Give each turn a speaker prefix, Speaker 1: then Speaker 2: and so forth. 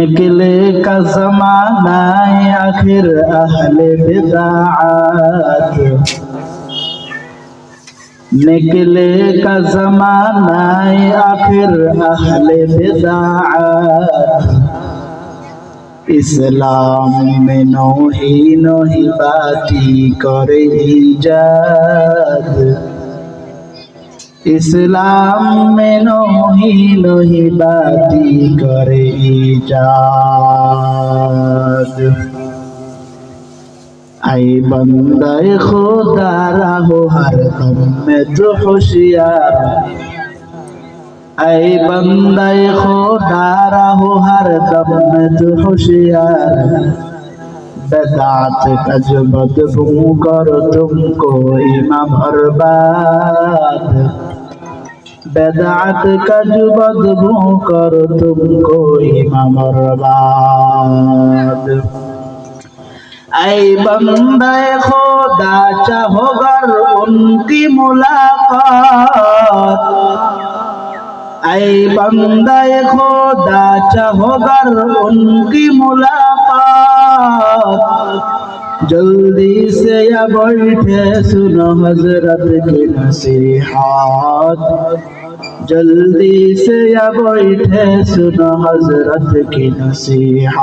Speaker 1: निकले का जमाना आखिर अहले बिदात निकले का जमाना आखिर अहले बिदात इस्लाम में नो ही बाती करे जात इस्लाम में नोही বাতি করে আই বন্দায় খোদা রাহো, হার দম তো হুশিয়ার। আই বন্দায় খোদা রাহো, হার দম মে তো হুশিয়ার। বেদাত কজ বদবু কর, তুমকো ইমাম হরবাদ। बेदात का जो बदबू करो तुमको इमाम बर्बाद ऐ बंदे खुदा चाहो गर उनकी मुलाकात ऐ बंदे खुदा चाहोगर उनकी मुलाकात जल्दी से या बैठे सुनो हज़रत की नसीहत। जल्दी से या बैठे सुनो हज़रत की नसीहत।